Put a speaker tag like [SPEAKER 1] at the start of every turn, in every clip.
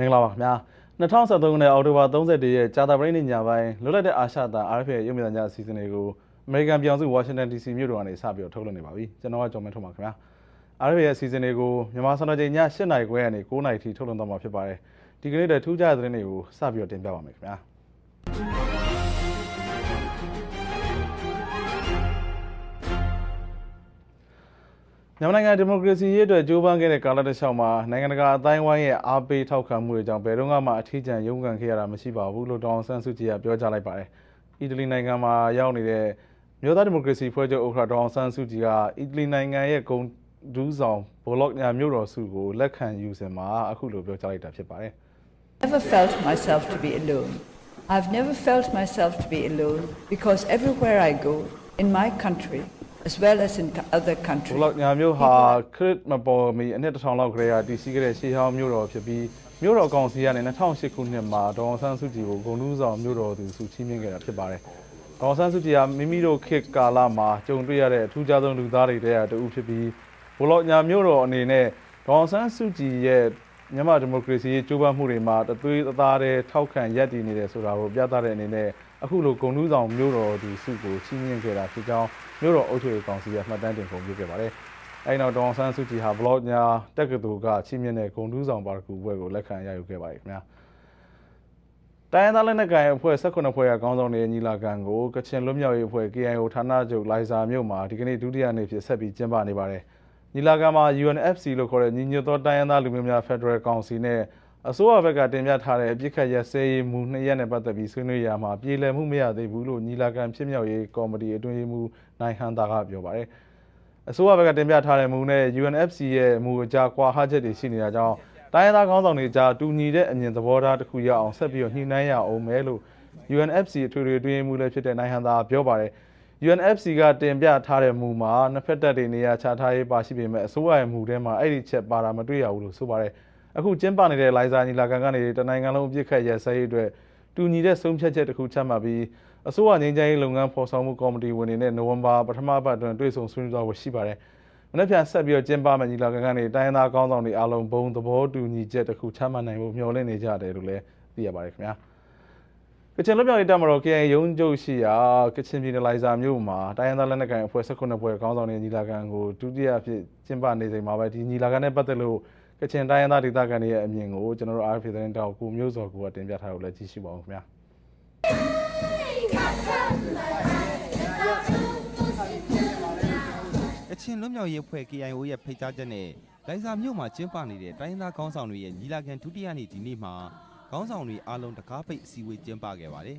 [SPEAKER 1] မင်္ဂလာပါခင်ဗျာ2023ခုနှစ်အောက်တိုဘာ31ရက်ကြာသပတေးနေ့ညပိုင်းလွတ်လပ်တဲ့အာရှတာ RFA ရုပ်မြင်သံကြားအစီအစဉ်လေးကိုအမေရိကန်ပြည်အောင်စုဝါရှင်တန် DC မြို့တော်ကနေစပြီးထုတ်လွှင့်နေပါပြီကျွန်တော်ကကျော်မင်းထွန်းပါခင်ဗျာ RFA ရဲ့အစီအစဉ်လေးကိုမြန်မာစံတော်ချိန်ည7:00နာရီခွဲကနေ9:00နာရီထိထုတ်လွှင့်သွားမှာဖြစ်ပါတယ်ဒီကနေ့တည်းထူးခြားတဲ့သတင်းတွေကိုစပြီးတင်ပြပါမယ်ခင်ဗျာ မြန်မာနိုင်ငံဒီမိုကရေစီရေးအတွက်ကြိုးပမ်းခဲ့တဲ့ကာလတစ်လျှောက်မှာနိုင်ငံတကာအတိုင်းဝိုင်းရဲ့အားပေးထောက်ခံမှုတွေကြောင့်ဘယ်တော့မှအထီးကျန်ရုန်းကန်ခဲ့ရတာမရှိပါဘူးလို့တောင်ဆန်းစုကြည်ကပြောကြားလိုက်ပါတယ်။အီတလီနိုင်ငံမှာရောက်နေတဲ့မြို့သားဒီမိုကရေစီဖွဲ့ချုပ်ဥက္ကဋ္ဌတောင်ဆန်းစုကြည်ကအီတလီနိုင်ငံရဲ့ဂုဏ်ဒူးဆောင်ဘောလော့ညာမြို့တော်စုကိုလက်ခံယူစဉ်မှာအခုလိုပြောကြားလိုက်တာဖြစ်ပါတယ်။
[SPEAKER 2] never felt myself to be alone. I've never felt myself to be alone because everywhere I go in my country as well as in other
[SPEAKER 1] ဘ
[SPEAKER 2] countries.
[SPEAKER 1] လော့ညာမြို့ဟာခရစ်မပေါ်မီအနှစ်တစ်ထောင်လောက်ကလေးကတည်ရှိခဲ့တဲ့ရှေးဟောင်းမြို့တော်ဖြစ်ပြီးမြို့တော်ကောင်စီကနေ2008ခုနှစ်မှာဒေါအောင်ဆန်းစုကြည်ကိုဂုဏ်ထူးဆောင်မြို့တော်သူစုချီးမြှင့်ခဲ့တာဖြစ်ပါတယ်။ဒေါအောင်ဆန်းစုကြည်ကမိမိတို့ခေတ်ကာလမှာကြုံတွေ့ရတဲ့အထူးခြားဆုံးလူသားတွေထဲကတဦးဖြစ်ပြီးဘလော့ညာမြို့တော်အနေနဲ့ဒေါအောင်ဆန်းစုကြည်ရဲ့မြန်မာဒီမိုကရေစီရေးကြိုးပမ်းမှုတွေမှာတသွေးအသားတည်းထောက်ခံရပ်တည်နေတယ်ဆိုတာကိုပြသတဲ့အနေနဲ့အခုလိုဂုဏ်ထူးဆောင်မြို့တော်သူစုကိုချီးမြှင့်ခဲ့တာဖြစ်ကြောင်း မြို့တော်အုပ်ချုပ်ရေးကောင်စီကမှတ်တမ်းတင်ပုံပြခဲ့ပါတယ်။အဲဒီနောက်ဒေါအောင်ဆန်းစုကြည်ဟာဘလော့ညာတက္ကသိုလ်ကချီးမြှင့်တဲ့ဂုဏ်ထူးဆောင်ပါရဂူဘွဲကိုလက်ခံရယူခဲ့ပါတယ်ခင်ဗျာ။တိုင်းရင်းသားလက်နက်ကိုင်အဖွဲ့18ဖွဲ့ကခေါင်းဆောင်တွေညီလာခံကိုကချင်လွတ်မြောက်ရေးအဖွဲ့ KIO ဌာနချုပ်လိုင်ဇာမြို့မှာဒီကနေ့ဒုတိယနေ့ဖြစ်ဆက်ပြီးကျင်းပနေပါတယ်။ညီလာခံမှာ UNFC လို့ခေါ်တဲ့ညီညွတ်သောတိုင်းရင်းသားလူမျိုးများဖက်ဒရယ်ကောင်စီနဲ့ အစိုးရဘက်ကတင်ပြထားတဲ့အပြစ်ခတ်ရစဲရေးမူနှစ်ရက်နဲ့ပတ်သက်ပြီးဆွေးနွေးရမှာပြည်လည်မှုမရသေးဘူးလို့ညီလာခံဖြစ်မြောက်ရေးကော်မတီအတွင်းရေးမှူးနိုင်ဟန်တာကပြောပါတယ်။အစိုးရဘက်ကတင်ပြထားတဲ့မူနဲ့ UNFC ရဲ့မူအကြကွာဟချက်တွေရှိနေတာကြောင့်တိုင်းရင်းသားခေါင်းဆောင်တွေကြားတူညီတဲ့အမြင်သဘောထားတစ်ခုရအောင်ဆက်ပြီးညှိနှိုင်းရအောင်မယ်လို့ UNFC အထွေထွေအတွင်းရေးမှူးလည်းဖြစ်တဲ့နိုင်ဟန်တာပြောပါတယ်။ UNFC ကတင်ပြထားတဲ့မူမှာနှစ်ဖက်တပ်တွေနေရာချထားရေးပါရှိပေမဲ့အစိုးရရဲ့မူထဲမှာအဲ့ဒီချက်ပါတာမတွေ့ရဘူးလို့ဆိုပါတယ်။ အခုကျင်းပနေတဲ့လိုင်ဇာညီလာခံကနေတနိုင်ငံလုံးအပြစ်ခတ်ရစဲရေးအတွက်တူညီတဲ့ဆုံးဖြတ်ချက်တစ်ခုချမှတ်ပြီးအစိုးရငြိမ်းချမ်းရေးလုပ်ငန်းဖော်ဆောင်မှုကော်မတီဝင်တွေနဲ့နိုဝင်ဘာပထမပတ်အတွင်းတွေ့ဆုံဆွေးနွေးသွားဖို့ရှိပါတယ်။မနေ့ပြန်ဆက်ပြီးတော့ကျင်းပမယ့်ညီလာခံကနေတိုင်းရင်းသားကောင်းဆောင်တွေအားလုံးဘုံသဘောတူညီချက်တစ်ခုချမှတ်နိုင်ဖို့မျှော်လင့်နေကြတယ်လို့လည်းသိရပါတယ်ခင်ဗျာ။ကချင်လွတ်မြောက်ရေးတပ်မတော် KI ရုံးချုပ်ရှိရာကချင်ပြည်နယ်လိုင်ဇာမြို့မှာတိုင်းရင်းသားလက်နက်ကိုင်အဖွဲ့18ဖွဲ့ခေါင်းဆောင်တွေညီလာခံကိုဒုတိယဖြစ်ကျင်းပနေချိန်မှာပဲဒီညီလာခံနဲ့ပတ်သက်လို့ ကချင်တိုင်းရင်းသားဒေသခံတွေရဲ့အမြင်ကိုကျွန်တော်တို့ RFA သတင်းတောက်ကိုမျိုးစော်ကိုတင်ပြထားလို့လည်းကြည့်ရှုပါဦးခင်ဗျာ
[SPEAKER 3] ကချင်လွတ်မြောက်ရေးအဖွဲ့ KIO ရဲ့ဖိတ်ကြားချက်နဲ့လိုင်ဇာမြို့မှာကျင်းပနေတဲ့တိုင်းရင်းသားခေါင်းဆောင်တွေရဲ့ညီလာခံဒုတိယနေ့ဒီနေ့မှာခေါင်းဆောင်တွေအားလုံးတကားပိတ်အစည်းအဝေးကျင်းပခဲ့ပါတယ်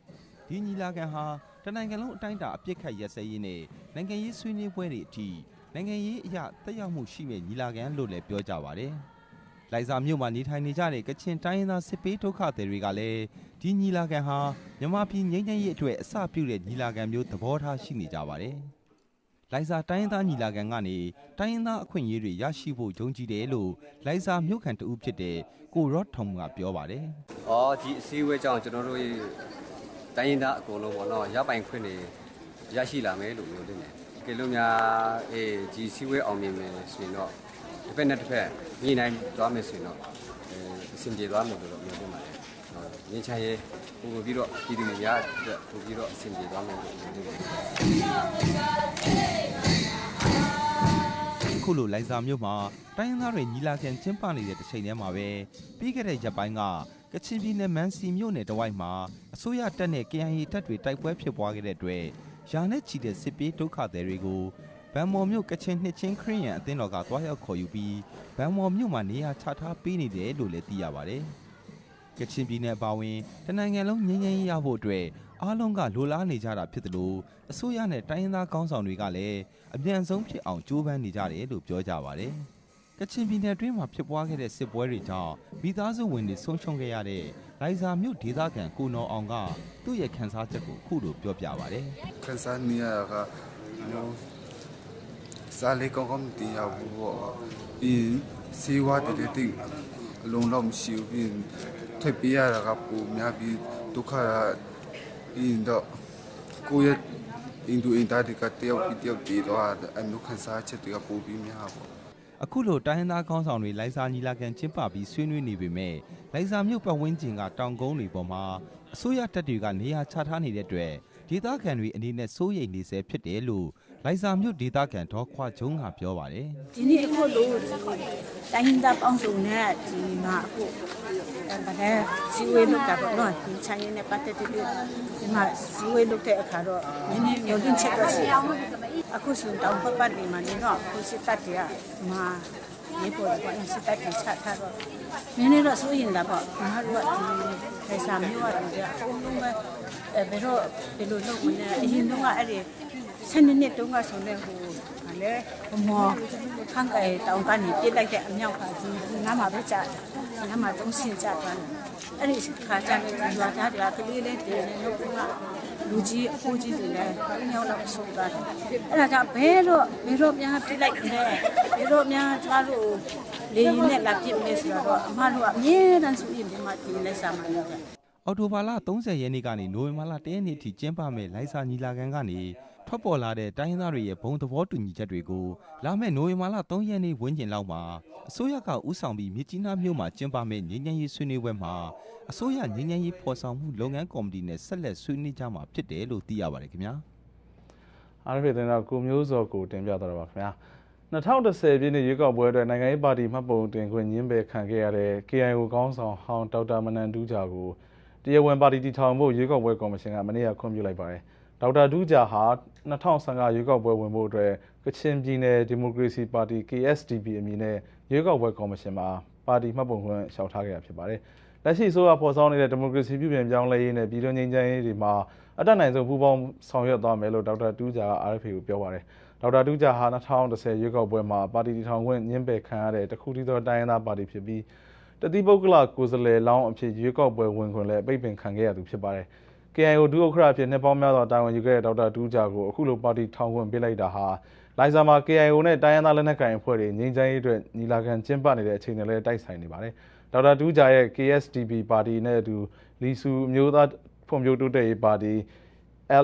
[SPEAKER 3] ။ဒီညီလာခံဟာတနိုင်ငံလုံးအတိုင်းအတာအပြစ်ခတ်ရက်စဲရေးနဲ့နိုင်ငံရေးဆွေးနွေးပွဲတွေအထိ နိုင်ငံရေးအရာတက်ရောက်မှုရှိမဲ့ညီလာခံလို့လည်းပြောကြပါတယ်။လိုင်ဇာမြို့မှာနေထိုင်နေကြတဲ့ကချင်တိုင်းရင်းသားစစ်ပေးဒုက္ခသည်တွေကလည်းဒီညီလာခံဟာမြန်မာပြည်ငြိမ်းချမ်းရေးအတွက်အစပြုတဲ့ညီလာခံမျိုးသဘောထားရှိနေကြပါတယ်။လိုင်ဇာတိုင်းရင်းသားညီလာခံကနေတိုင်းရင်းသားအခွင့်အရေးတွေရရှိဖို့ယုံကြည်တယ်လို့လိုင်ဇာမြို့ခံတဦးဖြစ်တဲ့ကိုရော့ထုံကပြောပါတယ်။
[SPEAKER 4] အော်ဒီအစည်းအဝေးကြောင့်ကျွန်တော်တို့တိုင်းရင်းသားအကုန်လုံးပေါ့နော်ရပိုင်ခွင့်တွေရရှိလာမယ်လို့ပြောနေတယ်။ ကဲလို့များအေးဒီအစည်းအဝေးအောင်မြင်မယ်ဆိုရင်တော့တစ်ဖက်နဲ့တစ်ဖက်ညီနိုင်သွားမယ်ဆိုရင်တော့အဲအဆင်ပြေသွားမယ်လို့တော့ပြောနေပါတယ်။ဟုတ်ငင်းချမ်းရေးပို့ပြီးတော့ပြည်သူများအတွက်ပို့ပြီးတော့အဆင်ပြေသွားမယ်လို့ပြောနေပါတယ်
[SPEAKER 3] အခုလိုလိုင်ဇာမြို့မှာတိုင်းရင်းသားတွေညီလာခံကျင်းပနေတဲ့တစ်ချိန်တည်းမှာပဲပြီးခဲ့တဲ့ရက်ပိုင်းကကချင်ပြည်နယ်မန်စီမြို့နယ်တဝိုက်မှာအစိုးရတပ်နဲ့ KIA တပ်တွေတိုက်ပွဲဖြစ်ပွားခဲ့တဲ့အတွက် ရာနဲ့ချီတဲ့စစ်ပြေးဒုက္ခသည်တွေကိုဗန်မော်မြို့ကချင်နှစ်ချင်းခရီးရန်အသင်းတော်ကတွားရောက်ခေါ်ယူပြီးဗန်မော်မြို့မှာနေရာချထားပေးနေတယ်လို့လည်းသိရပါတယ်။ကချင်ပြည်နယ်အပါအဝင်တနိုင်ငံလုံးငြိမ်းချမ်းရေးရဖို့အတွက်အားလုံးကလိုလားနေကြတာဖြစ်တယ်လို့အစိုးရနဲ့တိုင်းရင်းသားကောင်းဆောင်တွေကလည်းအမြန်ဆုံးဖြစ်အောင်ကြိုးပမ်းနေကြတယ်လို့ပြောကြပါတယ်။ ကချင်ပြည်နယ်အတွင်းမှာဖြစ်ပွားခဲ့တဲ့စစ်ပွဲတွေကြောင့်မိသားစုဝင်တွေဆုံးရှုံးခဲ့ရတဲ့လိုင်ဇာမြို့ဒေသခံကိုနော်အောင်ကသူ့ရဲ့ခန်းစားချက်ကိုခုလိုပြောပြပါတယ်။
[SPEAKER 5] ခံစားနေရတာကမျိုးစားလေးကောင်းကောင်းမတင်ရဘူးပေါ့ပြီးစေဝါတည်းတိတ်အလုံးတော့မရှိဘူးပြီးထပ်ပြရတာကပူများပြီးဒုက္ခရပြီးတော့ကိုယ့်ရဲ့အင်ဒူအင်တာဒီကတယောက်ပြီးတယောက်တည်တော့အမျိုးခံစားချက်တွေကပူပြီးများပေါ့
[SPEAKER 3] အခုလိုတိုင်းရင်းသားခေါင်းဆောင်တွေလိုင်စာညီလာခံကျင်းပပြီးဆွေးနွေးနေပေမဲ့လိုင်စာမြို့ပတ်ဝန်းကျင်ကတောင်ကုန်းတွေပေါ်မှာအစိုးရတပ်တွေကနေရာချထားနေတဲ့အတွက်ဒေသခံတွေအနေနဲ့စိုးရိမ်နေဆဲဖြစ်တယ်လို့လိုင်စာမြို့ဒေသခံဒေါ်ခွာကျုံးကပြောပါတယ်
[SPEAKER 6] ဒီနေ့အခုလို့ဒီတိုင်းရင်းသားပေါင်းစုံနဲ့ဒီမှာအခုအဲဗလဲစီဝေးလုပ်တာပေါ့နော်ဒီချိုင်းရင်းနဲ့ပတ်သက်တဲ့ဒီမှာစီဝေးလုပ်တဲ့အခါတော့နည်းနည်းမျောလင့်ချက်တော့ရှိတယ် အခုဆိုတောင်ပတ်ပတ်နေမှာနေတော့အခုစစ်တပ်တွေကဒီမှာရေပေါ်တော့စစ်တပ်တွေချထားတော့နည်းနည်းတော့စိုးရင်တာပေါ့ငါတို့ကဒီခေစာမျိုးရတယ်အကုန်လုံးပဲအဲဘယ်တော့ဘယ်လိုလုပ်မလဲအရင်တော့အဲ့ဒီဆယ်နှစ်တုန်းကဆိုနေဟိုဟာလေဟိုမောခန့်ကဲတောင်ကနေပြစ်လိုက်တဲ့အမြောက်ကဒီဒီနားမှာပဲကြာဒီနားမှာတုံးစင်ကြသွားတယ်အဲ့ဒီခါကျရင်ဒီရွာသားတွေကကလေးလေးတွေနဲ့လို့က လူကြီးအဖိုးကြီးတွေလည်းညောင်းတော့ဆုံးသွားတယ်အဲ့ဒါကြောင့်ဘဲတော့ဘဲတော့များပြစ်လိုက်တယ်ဘဲတော့များကျမတို့လေရင်နဲ့လာပြစ်မယ်ဆိုတော့အမတို့ကအမြဲတမ်းဆိုရင်ဒီမှာဒီလက်စာမှာလုပ်တယ်
[SPEAKER 3] အော်တိုဘာလ30ရက်နေ့ကနေနိုဝင်ဘာလ1ရက်နေ့ထိကျင်းပမဲ့လိုင်စာညီလာခံကနေ ထွက်ပေါ်လာတဲ့တိုင်းရင်းသားတွေရဲ့ဘုံသဘောတူညီချက်တွေကိုလာမယ့်နိုဝင်ဘာလ3ရက်နေ့ဝန်းကျင်လောက်မှာအစိုးရကဥဆောင်ပြီးမြစ်ကြီးနားမြို့မှာကျင်းပမဲ့ငြိမ်းချမ်းရေးဆွေးနွေးပွဲမှာအစိုးရငြိမ်းချမ်းရေးဖော်ဆောင်မှုလုပ်ငန်းကော်မတီနဲ့ဆက်လက်ဆွေးနွေးကြမှာဖြစ်တယ်လို့သိရပါတယ်ခင်ဗျာ
[SPEAKER 1] အားရဖြစ်တဲ့တော့ကိုမျိုးစောကိုတင်ပြတော့ပါခင်ဗျာ2010ပြည့်နှစ်ရွေးကောက်ပွဲအတွက်နိုင်ငံရေးပါတီမှတ်ပုံတင်ခွင့်ညှင်းပယ်ခံခဲ့ရတဲ့ KIO ကောင်းဆောင်ဟောင်းဒေါက်တာမနန်ဒူးဂျာကိုတရားဝင်ပါတီတည်ထောင်ဖို့ရွေးကောက်ပွဲကော်မရှင်ကမနေ့ကခွင့်ပြုလိုက်ပါတယ် ဒေါက်တာဒူးဂျာဟာ2015ရွေးကောက်ပွဲဝင်ဖို့အတွက်ကချင်ပြည်နယ်ဒီမိုကရေစီပါတီ KSDP အမည်နဲ့ရွေးကောက်ပွဲကော်မရှင်မှာပါတီမှတ်ပုံခွင့်လျှောက်ထားခဲ့တာဖြစ်ပါတယ်လက်ရှိဆိုရပေါ်ဆောင်နေတဲ့ဒီမိုကရေစီပြုပြင်ပြောင်းလဲရေးနဲ့ပြည်တွင်းငြိမ်းချမ်းရေးတွေမှာအတက်နိုင်ဆုံးပူးပေါင်းဆောင်ရွက်သွားမယ်လို့ဒေါက်တာတူးဂျာက RFA ကိုပြောပါတယ်ဒေါက်တာတူးဂျာဟာ2010ရွေးကောက်ပွဲမှာပါတီတည်ထောင်ခွင့်ညှင်းပယ်ခံရတဲ့တခုတည်းသောတိုင်းရင်းသားပါတီဖြစ်ပြီးတတိပုဂ္ဂလကိုယ်စားလှယ်လောင်းအဖြစ်ရွေးကောက်ပွဲဝင်ခွင့်လည်းပိတ်ပင်ခံခဲ့ရသူဖြစ်ပါတယ် KIO ဒုဥက္ကဋ္ဌအဖြစ်နှစ်ပေါင်းများစွာတာဝန်ယူခဲ့တဲ့ဒေါက်တာတူးဂျာကိုအခုလိုပါတီထောင်ခွင့်ပေးလိုက်တာဟာလိုင်ဇာမှာ KIO နဲ့တိုင်းရင်းသားလက်နက်ကိုင်အဖွဲ့တွေငြိမ်းချမ်းရေးအတွက်ညီလာခံကျင်းပနေတဲ့အချိန်နဲ့လည်းတိုက်ဆိုင်နေပါတယ်ဒေါက်တာတူးဂျာရဲ့ KSDP ပါတီနဲ့အတူလီဆူအမျိုးသားဖွံ့ဖြိုးတိုးတက်ရေးပါတီ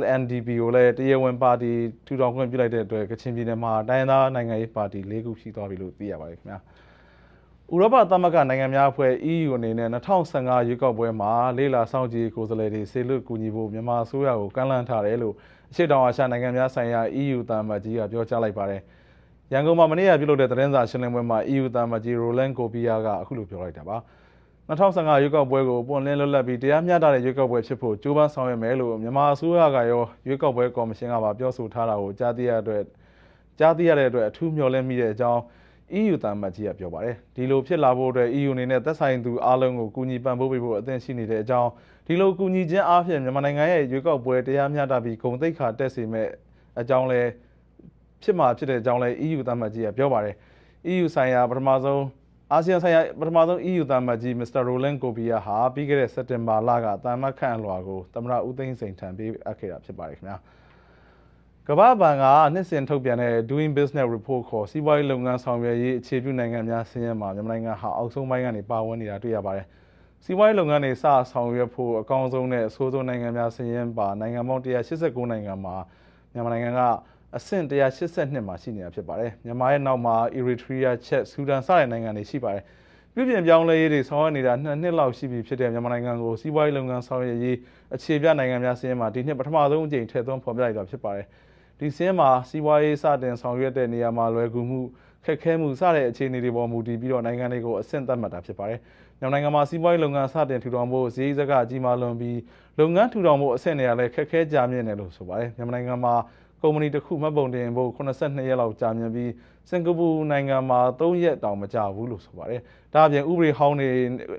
[SPEAKER 1] LNDP ကိုလည်းတရားဝင်ပါတီထူထောင်ခွင့်ပြုလိုက်တဲ့အတွက်ကချင်ပြည်နယ်မှာတိုင်းရင်းသားနိုင်ငံရေးပါတီ၄ခုရှိသွားပြီလို့သိရပါတယ်ခင်ဗျာ ဥရောပသမဂ္ဂနိုင်ငံများအဖွဲ့ EU အနေနဲ့2015ရွေးကောက်ပွဲမှာလေးလာစောင့်ကြည့်ကိုယ်စားလှယ်တွေဆေလွတ်ကူညီဖို့မြန်မာအစိုးရကိုကမ်းလှမ်းထားတယ်လို့အရှေ့တောင်အာရှနိုင်ငံများဆိုင်ရာ EU တာမတ်ကြီးကပြောကြားလိုက်ပါတယ်ရန်ကုန်မှာမနေ့ကပြုလုပ်တဲ့သတင်းစာရှင်းလင်းပွဲမှာ EU တာမတ်ကြီး Roland Gobia ကအခုလိုပြောလိုက်တာပါ2015ရွေးကောက်ပွဲကိုပွင့်လင်းလွတ်လပ်ပြီးတရားမျှတတဲ့ရွေးကောက်ပွဲဖြစ်ဖို့ကြိုးပမ်းဆောင်ရွက်မယ်လို့မြန်မာအစိုးရကရောရွေးကောက်ပွဲကော်မရှင်ကပါပြောဆိုထားတာကိုကြားသိရတဲ့အတွက်ကြားသိရတဲ့အတွက်အထူးမျှော်လင့်မိတဲ့အကြောင်း EU တမတ်ကြီးကပြောပါတယ်ဒီလိုဖြစ်လာဖို့အတွက် EU အနေနဲ့သက်ဆိုင်သူအားလုံးကိုကူညီပံ့ပိုးပေးဖို့အသင့်ရှိနေတဲ့အကြောင်းဒီလိုကူညီခြင်းအားဖြင့်မြန်မာနိုင်ငံရဲ့ရွေးကောက်ပွဲတရားမျှတပြီးဂုဏ်သိက္ခာတက်စေမဲ့အကြောင်းလဲဖြစ်မှာဖြစ်တဲ့အကြောင်းလဲ EU တမတ်ကြီးကပြောပါတယ် EU ဆိုင်ရာပထမဆုံးအာဆီယံဆိုင်ရာပထမဆုံး EU တမတ်ကြီး Mr. Roland Gobia ဟာပြီးခဲ့တဲ့စက်တင်ဘာလကတာမတ်ခန့်အလွာကိုသမ္မတဦးသိန်းစိန်ထံပေးအပ်ခဲ့တာဖြစ်ပါတယ်ခင်ဗျာ ကမ္ဘာ့ဘဏ်ကနှစ်စဉ်ထုတ်ပြန်တဲ့ Doing Business Report ခေါ်စီးပွားရေးလုပ်ငန်းဆောင်ရွက်ရေးအခြေပြုနိုင်ငံများစီးရင်မှာမြန်မာနိုင်ငံဟာအောက်ဆုံးပိုင်းကနေပါဝင်နေတာတွေ့ရပါတယ်။စီးပွားရေးလုပ်ငန်းတွေစဆောင်ရွက်ဖို့အကောင်းဆုံးနဲ့အဆိုးဆုံးနိုင်ငံများစီးရင်ပါနိုင်ငံပေါင်း189နိုင်ငံမှာမြန်မာနိုင်ငံကအဆင့်182မှာရှိနေတာဖြစ်ပါတယ်။မြန်မာရဲ့နောက်မှာ Eritrea, Chad, Sudan စတဲ့နိုင်ငံတွေရှိပါတယ်။ပြည်ပြင်ပြောင်းလဲရေးတွေဆောင်ရွက်နေတာနှစ်နှစ်လောက်ရှိပြီဖြစ်တဲ့မြန်မာနိုင်ငံကိုစီးပွားရေးလုပ်ငန်းဆောင်ရွက်ရေးအခြေပြနိုင်ငံများစီးရင်မှာဒီနှစ်ပထမဆုံးအကြိမ်ထည့်သွင်းဖော်ပြလိုက်တာဖြစ်ပါတယ်။ ဒီစင်းမှာစီးပွားရေးစတင်ဆောင်ရွက်တဲ့နေရာမှာလွယ်ကူမှုခက်ခဲမှုစတဲ့အခြေအနေတွေပေါ်မူတည်ပြီးတော့နိုင်ငံတွေကိုအဆင့်သတ်မှတ်တာဖြစ်ပါတယ်။မြန်မာနိုင်ငံမှာစီးပွားရေးလုပ်ငန်းစတင်ထူထောင်ဖို့ဈေးစကကြီးမားလွန်ပြီးလုပ်ငန်းထူထောင်ဖို့အဆင့်နေရာလည်းခက်ခဲကြာမြင့်တယ်လို့ဆိုပါတယ်။မြန်မာနိုင်ငံမှာကုမ္ပဏီတစ်ခုမှတ်ပုံတင်ဖို့82ရက်လောက်ကြာမြင့်ပြီးစင်ကာပူနိုင်ငံမှာ3ရက်တောင်မကြာဘူးလို့ဆိုပါတယ်။ဒါအပြင်ဥပဒေဟောင်းတွေ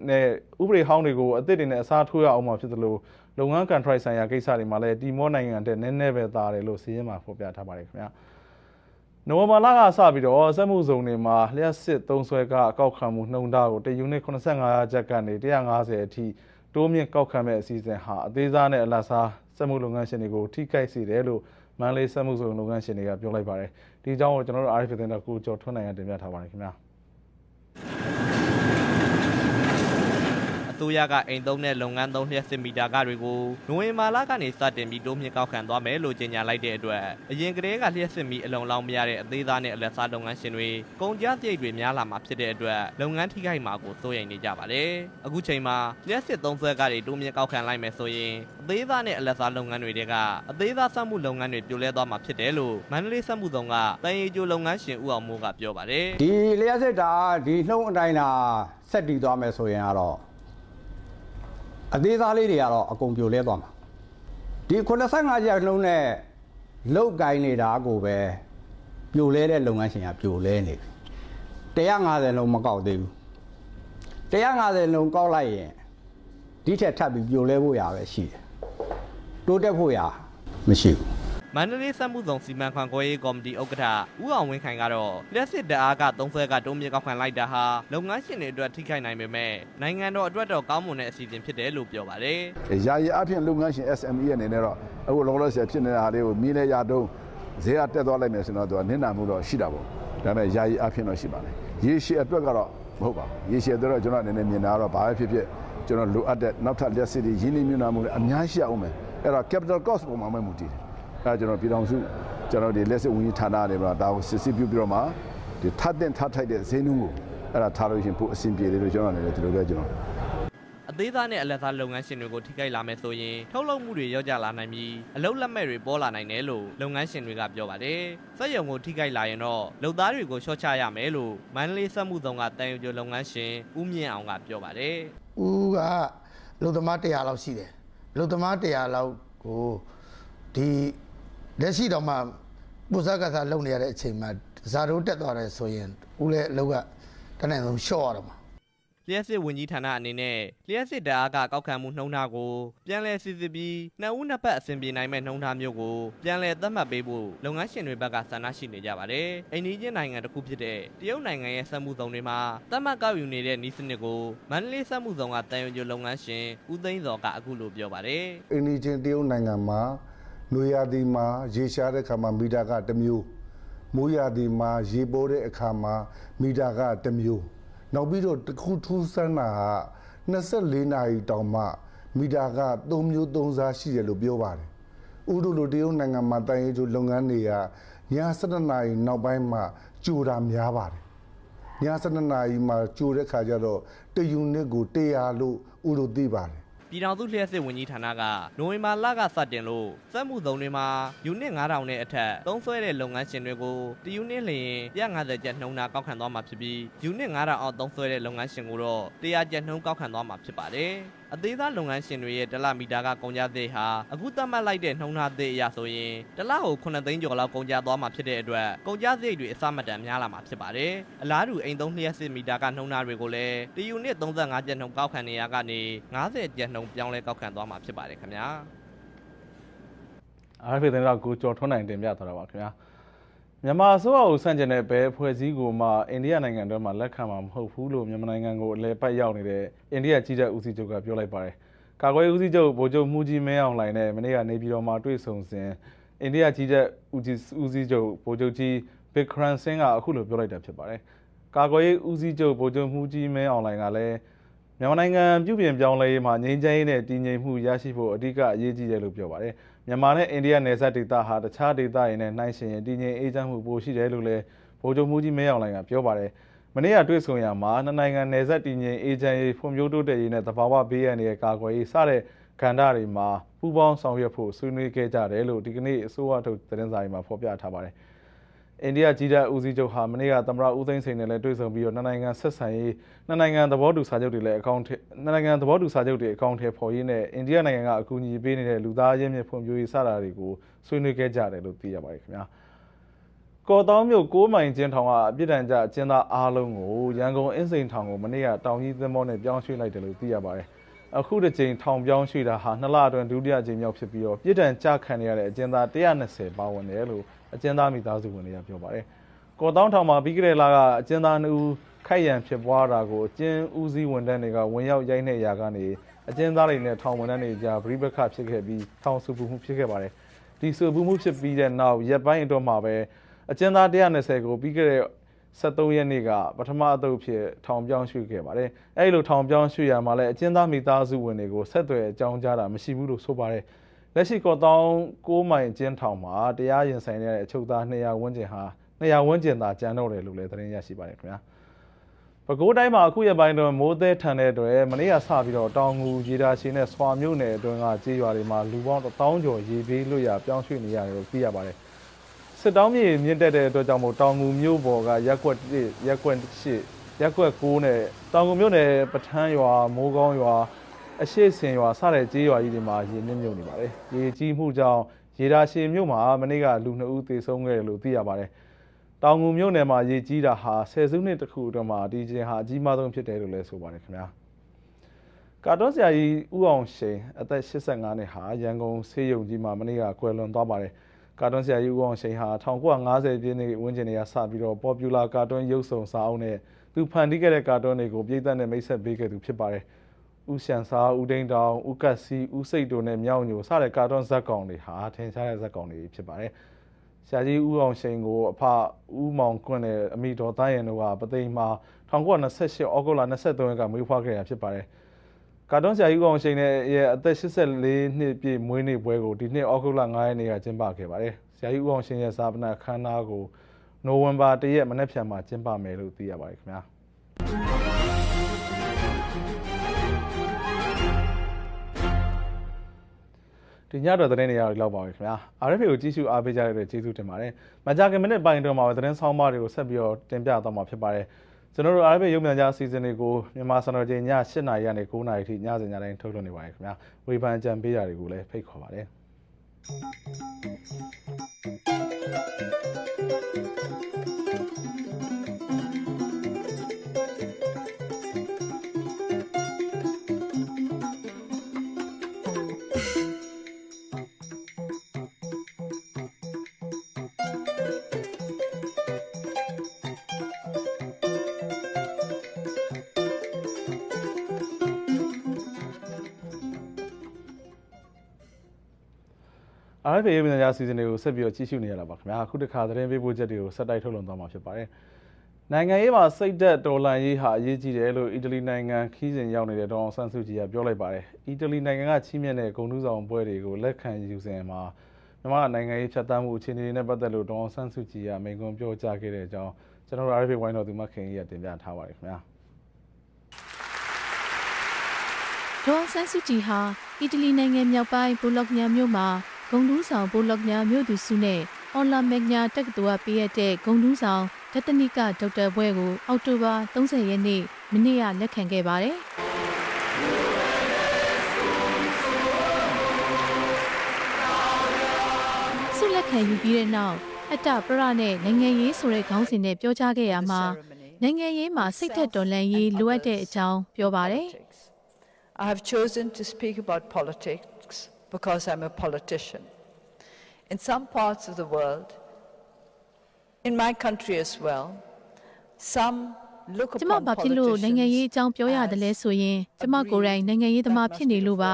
[SPEAKER 1] နဲ့ဥပဒေဟောင်းတွေကိုအသစ်တွေနဲ့အစားထိုးရအောင်မှဖြစ်သလို လုပ်ငန်း contract ဆိုင်ရာကိစ္စတွေမှာလည်းတီမောနိုင်ငံတဲ့နည်းနည်းပဲသားတယ်လို့စီးရင်မှာဖော်ပြထားပါတယ်ခင်ဗျာ။နိုဝင်ဘာလကစပြီးတော့စက်မှုဇုံတွေမှာလျှက်စစ်သုံးဆွဲကအကောက်ခံမှုနှုံတာကိုတယူနစ်85ကျပ်ကနေ150အထိတိုးမြင့်ကောက်ခံမဲ့အစီအစဉ်ဟာအသေးစားနဲ့အလတ်စားစက်မှုလုပ်ငန်းရှင်တွေကိုထိခိုက်စေတယ်လို့မန်လေးစက်မှုဇုံလုပ်ငန်းရှင်တွေကပြောလိုက်ပါတယ်ဒီအကြောင်းကိုကျွန်တော်တို့ RFA သတင်းတော်ကိုကျော်ထွန်းနိုင်ကတင်ပြထားပါတယ်ခင်ဗျာ
[SPEAKER 3] အ
[SPEAKER 7] စိုးရကအိမ်သုံးတဲ့လုပ်ငန်းသုံးလျှက်စစ်မီတာကတွေကိုနိုဝင်ဘာလကနေစတင်ပြီးတိုးမြင့်ကောက်ခံသွားမယ်လို့ကြေညာလိုက်တဲ့အတွက်အရင်ကတည်းကလျှက်စစ်မီအလုံလောက်မရတဲ့အသေးသားနဲ့အလက်စားလုပ်ငန်းရှင်တွေကုန်ကျစရိတ်တွေများလာမှာဖြစ်တဲ့အတွက်လုပ်ငန်းထိခိုက်မှာကိုစိုးရိမ်နေကြပါတယ်။အခုချိန်မှာလျှက်စစ်သုံးဆွဲကတွေတိုးမြင့်ကောက်ခံလိုက်မယ်ဆိုရင်အသေးသားနဲ့အလက်စားလုပ်ငန်းတွေကအသေးသားစက်မှုလုပ်ငန်းတွေပြိုလဲသွားမှာဖြစ်တယ်လို့မန္တလေးစက်မှုဆောင်ကတန်ရီကျိုလုပ်ငန်းရှင်ဦးအောင်မိုးကပြောပါတယ်။
[SPEAKER 8] ဒီလျှက်စစ်တာဒီနှုံးအတိုင်းသာဆက်တည်သွားမယ်ဆိုရင်ကတော့ အသေးသားလေးတွေကတော့အကုန်ပြိုလဲသွားမှာဒီ85ကျပ်နှုံးနဲ့လုတ်ကင်နေတာကိုပဲပြိုလဲတဲ့လုပ်ငန်းရှင်ကပြိုလဲနေပြီ150လုံးမကောက်သေးဘူး150လုံးကောက်လိုက်ရင်ဒီထက်ထပ်ပြီးပြိုလဲဖို့ရပဲရှိတယ်တိုးတက်ဖို့ရမရှိဘူး
[SPEAKER 7] မန္တလေးစက်မှုဆောင်စီမံခန့်ခွဲရေးကော်မတီဥက္ကဋ္ဌဦးအောင်ဝင်းခိုင်ကတော့လက်စစ်တအားကသုံးဆွဲကတုံးမြင့်ကောက်ခံလိုက်တာဟာလုပ်ငန်းရှင်တွေအတွက်ထိခိုက်နိုင်ပေမဲ့နိုင်ငံတော်အတွက်တော့ကောင်းမွန်တဲ့အစီအစဉ်ဖြစ်တယ်လို့ပြောပါတယ်
[SPEAKER 9] ယာယီအဖြစ်လုပ်ငန်းရှင် SME ရဲ့အနေနဲ့တော့အခုလောလောဆယ်ဖြစ်နေတာလေးကိုမီးနဲ့ရတုံးဈေးကတက်သွားလိုက်မယ်ဆိုတော့သူကနင့်နာမှုတော့ရှိတာပေါ့ဒါပေမဲ့ယာယီအဖြစ်တော့ရှိပါတယ်ရေရှည်အတွက်ကတော့မဟုတ်ပါဘူးရေရှည်အတွက်တော့ကျွန်တော်အနေနဲ့မြင်တာကတော့ဘာပဲဖြစ်ဖြစ်ကျွန်တော်လိုအပ်တဲ့နောက်ထပ်လက်စစ်တွေရင်းနှီးမြှုပ်နှံမှုတွေအများရှိအောင်မယ်အဲ့တော့ capital cost ပုံမှာပဲမူတည်တယ် အဲ့ဒါကျွန်တော်ပြည်တော်စုကျွန်တော်ဒီလက်စစ်ဝန်ကြီးဌာနတွေမှာဒါကိုစစ်စစ်ပြုပြီးတော့မှဒီထပ်တဲ့ထပ်ထိုက်တဲ့ဈေးနှုန်းကိုအဲ့ဒါထားလို့ရှိရင်ပိုအဆင်ပြေတယ်လို့ကျွန်တော်အနေနဲ့ဒီလိုပဲကျွန်တော်
[SPEAKER 7] အသေးသားနဲ့အလက်သားလုပ်ငန်းရှင်တွေကိုထိခိုက်လာမယ်ဆိုရင်ထုတ်လုပ်မှုတွေရော့ကျလာနိုင်ပြီးအလုပ်လက်မဲ့တွေပေါ်လာနိုင်တယ်လို့လုပ်ငန်းရှင်တွေကပြောပါတယ်စက်ရုံကိုထိခိုက်လာရင်တော့လုပ်သားတွေကိုရှော့ချရမယ်လို့မန္တလေးစက်မှုဆောင်ကတန်ယူကျလုပ်ငန်းရှင်ဦးမြင့်အောင်ကပြောပါတယ်
[SPEAKER 10] ဦးကလူသမား100လောက်ရှိတယ်လူသမား100လောက်ကိုဒီ လက်ရှိတော့မှပူဇက်ကစားလုပ်နေရတဲ့အချိန်မှာဇာတိုးတက်သွားတယ်ဆိုရင်ဦးလည်းအလုပ်ကတနေ့ဆုံးရှော့ရတော့မှာ
[SPEAKER 7] လျှက်စစ်ဝန်ကြီးဌာနအနေနဲ့လျှက်စစ်တအားကကောက်ခံမှုနှုံထားကိုပြန်လည်စစ်စစ်ပြီးနှစ်ဦးနှစ်ဖက်အဆင်ပြေနိုင်မဲ့နှုံထားမျိုးကိုပြန်လည်သတ်မှတ်ပေးဖို့လုပ်ငန်းရှင်တွေဘက်ကဆန္ဒရှိနေကြပါတယ်။အိန္ဒိယနိုင်ငံတစ်ခုဖြစ်တဲ့တရုတ်နိုင်ငံရဲ့စက်မှုဆောင်တွေမှာသတ်မှတ်ကောက်ယူနေတဲ့ဤစနစ်ကိုမန္တလေးစက်မှုဆောင်ကတန်ရုံကျလုပ်ငန်းရှင်ဦးသိန်းစောကအခုလိုပြောပါတယ်။
[SPEAKER 11] အိန္ဒိချင်းတရုတ်နိုင်ငံမှာ နွေရာသီမှာရေရှားတဲ့ခါမှာမီတာကတစ်မျိုးမိုးရာသီမှာရေပိုးတဲ့အခါမှာမီတာကတစ်မျိုးနောက်ပြီးတော့တစ်ခုထူးဆန်းတာက24နာရီတောင်မှမီတာက3မျိုး3စားရှိတယ်လို့ပြောပါတယ်ဥဒုလိုတရုတ်နိုင်ငံမှာတိုင်ရီကျလုပ်ငန်းတွေကည7နာရီနောက်ပိုင်းမှာကြိုတာများပါတယ်ည7နာရီမှာကြိုတဲ့ခါကျတော့တယူနစ်ကို100လို့ဥဒုသိပါတယ်
[SPEAKER 7] ပြည်ထောင်စုလျှက်စစ်ဝန်ကြီးဌာနကနိုဝင်ဘာလကစတင်လို့စက်မှုသုံးတွေမှာယူနစ်9000နဲ့အထက်သုံးစွဲတဲ့လုပ်ငန်းရှင်တွေကိုတယူနစ်လျင်150ကျပ်နှုန်းတာကောက်ခံသွားမှာဖြစ်ပြီးယူနစ်9000အောက်သုံးစွဲတဲ့လုပ်ငန်းရှင်ကိုတော့100ကျပ်နှုန်းကောက်ခံသွားမှာဖြစ်ပါတယ်။ အသေးသားလုပ်ငန်းရှင်တွေရဲ့တလမီတာကကုန်ကျစရိတ်ဟာအခုသတ်မှတ်လိုက်တဲ့နှုန်းထားသည့်အရဆိုရင်တလကို9သိန်းကျော်လောက်ကုန်ကျသွားမှာဖြစ်တဲ့အတွက်ကုန်ကျစရိတ်တွေအစမတန်များလာမှာဖြစ်ပါတယ်။အလားတူအိမ်သုံးလျှက်စစ်မီတာကနှုန်းထားတွေကိုလည်းတယူနစ်35ကျပ်နှုန်းကောက်ခံနေရကနေ90ကျပ်နှုန်းပြောင်းလဲကောက်ခံသွားမှာဖြစ်ပါတယ်ခင်ဗျာ
[SPEAKER 1] အားဖြင့်တော့ကိုကျော်ထွန်းနိုင်တင်ပြသွားတာပါခင်ဗျာ မြန်မာအစိုးရကိုဆန့်ကျင်တဲ့ဘဲဖွဲ့စည်းကိုမှအိန္ဒိယနိုင်ငံတွင်းမှာလက်ခံမှာမဟုတ်ဘူးလို့မြန်မာနိုင်ငံကိုအလဲပတ်ရောက်နေတဲ့အိန္ဒိယကြီးကြပ်ဦးစီးချုပ်ကပြောလိုက်ပါတယ်။ကာကွယ်ရေးဦးစီးချုပ်ဗိုလ်ချုပ်မှုကြီးမင်းအောင်လှိုင်နဲ့မနေ့ကနေပြည်တော်မှာတွေ့ဆုံစဉ်အိန္ဒိယကြီးကြပ်ဦးစီးဦးစီးချုပ်ဗိုလ်ချုပ်ကြီးဘစ်ခရန်စင်းကအခုလိုပြောလိုက်တာဖြစ်ပါတယ်။ကာကွယ်ရေးဦးစီးချုပ်ဗိုလ်ချုပ်မှုကြီးမင်းအောင်လှိုင်ကလည်းမြန်မာနိုင်ငံပြုပြင်ပြောင်းလဲရေးမှာငြိမ်းချမ်းရေးနဲ့တည်ငြိမ်မှုရရှိဖို့အဓိကအရေးကြီးတယ်လို့ပြောပါတယ်။ မြန်မာနဲ့အိန္ဒိယနယ်စပ်ဒေသဟာတခြားဒေသတွေနဲ့နှိုင်းယှဉ်ရင်တည်ငြိမ်အေးချမ်းမှုပိုရှိတယ်လို့လည်းဗိုလ်ချုပ်မှုကြီးမင်းအောင်လှိုင်ကပြောပါတယ်။မနေ့ကတွေ့ဆုံရမှာနှစ်နိုင်ငံနယ်စပ်တည်ငြိမ်အေးချမ်းရေးဖွံ့ဖြိုးတိုးတက်ရေးနဲ့သဘာဝဘေးအန္တရာယ်ကာကွယ်ရေးစတဲ့ကဏ္ဍတွေမှာပူးပေါင်းဆောင်ရွက်ဖို့ဆွေးနွေးခဲ့ကြတယ်လို့ဒီကနေ့အစိုးရထုတ်သတင်းစာတွေမှာဖော်ပြထားပါတယ်။ အိန္ဒိယကြီးတဲ့ဦးစီးချုပ်ဟာမနေ့ကသမ္မတဦးသိန်းစိန်နဲ့လည်းတွေ့ဆုံပြီးတော့နှစ်နိုင်ငံဆက်ဆံရေးနှစ်နိုင်ငံသဘောတူစာချုပ်တွေလည်းအကောင့်ထဲနှစ်နိုင်ငံသဘောတူစာချုပ်တွေအကောင့်ထဲပေါ်ရေးနဲ့အိန္ဒိယနိုင်ငံကအကူအညီပေးနေတဲ့လူသားရင်းမြစ်ဖွံ့ဖြိုးရေးစတာတွေကိုဆွေးနွေးခဲ့ကြတယ်လို့သိရပါတယ်ခင်ဗျာကော်တောင်းမြို့6မိုင်ကျင်းထောင်ကအပြစ်ဒဏ်ကြအကျဉ်းသားအားလုံးကိုရန်ကုန်အင်းစိန်ထောင်ကိုမနေ့ကတောင်ကြီးသင်းမောနဲ့ပြောင်းရွှေ့လိုက်တယ်လို့သိရပါတယ်အခုတစ်ချိန်ထောင်ပြောင်းရွှေ့တာဟာနှစ်လအတွင်းဒုတိယကြိမ်မြောက်ဖြစ်ပြီးတော့ပြည်ဒဏ်ကြခံရတဲ့အကျဉ်းသား120ပါဝင်တယ်လို့ အကျဉ်းသားမိသားစုဝင်တွေကပြောပါတယ်။ကော်တောင်းထောင်မှာပြီးကြတဲ့လကအကျဉ်းသား2ဦးခိုက်ရန်ဖြစ်ပွားတာကိုအကျဉ်းဦးစီးဝန်ထမ်းတွေကဝင်ရောက်ရိုက်နှက်ရာကနေအကျဉ်းသားတွေနဲ့ထောင်ဝန်ထမ်းတွေကြားဗြိပက္ခဖြစ်ခဲ့ပြီးထောင်ဆူပူမှုဖြစ်ခဲ့ပါတယ်။ဒီဆူပူမှုဖြစ်ပြီးတဲ့နောက်ရက်ပိုင်းအတွင်းမှာပဲအကျဉ်းသား120ကိုပြီးခဲ့တဲ့73ရက်နေ့ကပထမအသုတ်ဖြစ်ထောင်ပြောင်းရွှေ့ခဲ့ပါတယ်။အဲဒီလိုထောင်ပြောင်းရွှေ့ရမှာလည်းအကျဉ်းသားမိသားစုဝင်တွေကိုဆက်သွယ်အကြောင်းကြားတာမရှိဘူးလို့ဆိုပါတယ်။ လက်ရှိကော့တောင်း6မိုင်ကျင်းထောင်မှာတရားရင်ဆိုင်နေတဲ့အချုပ်သား200ဝန်းကျင်ဟာ200ဝန်းကျင်သာကျန်တော့တယ်လို့လည်းသတင်းရရှိပါတယ်ခင်ဗျာ။ပဲခူးတိုင်းမှာအခုရပိုင်းတွင်မိုးသည်ထန်တဲ့အတွက်မနေ့ကစပြီးတော့တောင်ငူရေဒါရှင်နဲ့ဆွာမြို့နယ်အတွင်းကကြေးရွာတွေမှာလူပေါင်း1000ကျော်ရေဘေးလွတ်ရာပြောင်းရွှေ့နေရတယ်လို့သိရပါတယ်။စစ်တောင်းမြေမြင့်တက်တဲ့အတွက်ကြောင့်မို့တောင်ငူမြို့ပေါ်ကရက်ကွက်1ရက်ကွက်8ရက်ကွက်9နဲ့တောင်ငူမြို့နယ်ပထန်းရွာမိုးကောင်းရွာ အရှိစင်ရွာစတဲ့ကြေးရွာကြီးတွေမှာရေနစ်မြုပ်နေပါတယ်။ရေကြီးမှုကြောင့်ရေဒါရှည်မြို့မှာမနေ့ကလူ2ဦးသေဆုံးခဲ့တယ်လို့သိရပါတယ်။တောင်ငူမြို့နယ်မှာရေကြီးတာဟာဆယ်စုနှစ်တခုအတွင်းမှာဒီကျင်းဟာအကြီးမားဆုံးဖြစ်တယ်လို့လည်းဆိုပါတယ်ခင်ဗျာ။ကာတွန်းဆရာကြီးဦးအောင်ရှိန်အသက်85နှစ်ဟာရန်ကုန်ဆေးရုံကြီးမှာမနေ့ကကွယ်လွန်သွားပါတယ်။ကာတွန်းဆရာကြီးဦးအောင်ရှိန်ဟာ1950ပြည့်နှစ်ဝန်းကျင်တွေကစပြီးတော့ popular ကာတွန်းရုပ်ဆောင်စာအုပ်နဲ့သူဖန်တီးခဲ့တဲ့ကာတွန်းတွေကိုပြည်သက်နဲ့မိတ်ဆက်ပေးခဲ့သူဖြစ်ပါတယ်။ ဦးရှန်စာဦးဒိန်းတောင်ဦးကတ်စီဦးစိတ်တို့နဲ့မြောက်ညိုစတဲ့ကာတွန်းဇက်ကောင်တွေဟာထင်ရှားတဲ့ဇက်ကောင်တွေဖြစ်ပါတယ်။ဆရာကြီးဦးအောင်ရှိန်ကိုအဖဦးမောင်ကွန်းနဲ့အမိတော်တိုင်းရန်တို့ကပသိမ်မှာ1928ဩဂုတ်လ23ရက်ကမွေးဖွားခဲ့တာဖြစ်ပါတယ်။ကာတွန်းဆရာကြီးကောင်ရှိန်နဲ့ရဲ့အသက်84နှစ်ပြည့်မွေးနေ့ပွဲကိုဒီနှစ်ဩဂုတ်လ9ရက်နေ့ကကျင်းပခဲ့ပါတယ်။ဆရာကြီးဦးအောင်ရှင်ရဲ့စာပနာခန်းနာကိုနိုဝင်ဘာ1ရက်မနေ့ဖြန်မှာကျင်းပမယ်လို့သိရပါတယ်ခင်ဗျာ ဒီညတော့သတင်းတွေရလောက်ပါပြီခင်ဗျာ RFA ကိုကြည့်ရှုအားပေးကြတဲ့အတွက်ကျေးဇူးတင်ပါတယ်။မကြခင်မိနစ်ပိုင်းတော့မှာပဲသတင်းဆောင်မတွေကိုဆက်ပြီးတော့တင်ပြသွားမှာဖြစ်ပါတယ်။ကျွန်တော်တို့ RFA ရုပ်မြင်ကြအစီအစဉ်တွေကိုမြန်မာစံတော်ချိန်ည8:00နာရီကနေ9:00နာရီထိညစဉ်ညတိုင်းထုတ်လွှင့်နေပါတယ်ခင်ဗျာ။ဝေဖန်ကြံပေးတာတွေကိုလည်းဖိတ်ခေါ်ပါတယ်။ အားဖေးမြန်ကြာစီစဉ်တွေကိုဆက်ပြီးတော့ကြည့်ရှုနေရတာပါခင်ဗျာအခုတစ်ခါသတင်းပေးပို့ချက်တွေကိုဆက်တိုက်ထုတ်လွှင့်သွားမှာဖြစ်ပါတယ်နိုင်ငံရေးမှာစိတ်သက်တော်လှန်ရေးဟာအရေးကြီးတယ်လို့အီတလီနိုင်ငံခီးစဉ်ရောက်နေတဲ့ဒေါအောင်ဆန်းစုကြည်ကပြောလိုက်ပါတယ်အီတလီနိုင်ငံကချီးမြှင့်တဲ့ဂုဏ်ထူးဆောင်ပွဲတွေကိုလက်ခံယူစဉ်မှာမြန်မာနိုင်ငံရေးဖြတ်သန်းမှုအခြေအနေတွေနဲ့ပတ်သက်လို့ဒေါအောင်ဆန်းစုကြည်ကမိန့်ခွန်းပြောကြားခဲ့တဲ့အကြောင်းကျွန်တော်တို့ RFA ဝိုင်းတော်သူမခင်ကြီးကတင်ပြထားပါတယ်ခင်ဗျာ
[SPEAKER 12] ဒေါအောင်ဆန်းစုကြည်ဟာအီတလီနိုင်ငံမြောက်ပိုင်းဘူလော့ညာမြို့မှာ ဂုံတူးဆောင်ဘိုလော့ညာမြို့သူစုနဲ့အွန်လာမက်ညာတက္ကသိုလ်ကပေးရတဲ့ဂုံတူးဆောင်ဒသနိကဒေါက်တာဘွဲကိုအောက်တိုဘာ30ရက်နေ့မနေ့ကလက်ခံခဲ့ပါတယ်။ဆုလက်ခံယူပြီးတဲ့နောက်အတ္တပရနဲ့နိုင်ငံရေးဆိုတဲ့ခေါင်းစဉ်နဲ့ပြောကြားခဲ့ရမှာနိုင်ငံရေးမှာစိတ်သက်တော်လှန်ရေးလိုအပ်တဲ့အကြောင်းပြောပါတယ်။
[SPEAKER 2] I have chosen to speak about politics because I'm a politician. In some parts of the world, in my country as well, some look
[SPEAKER 12] ကျမဘာဖြစ်လို့နိုင်ငံရေးအကြောင်းပြောရတယ်လဲဆိုရင်ကျမကိုယ်တိုင်နိုင်ငံရေးသမားဖြစ်နေလို့ပါ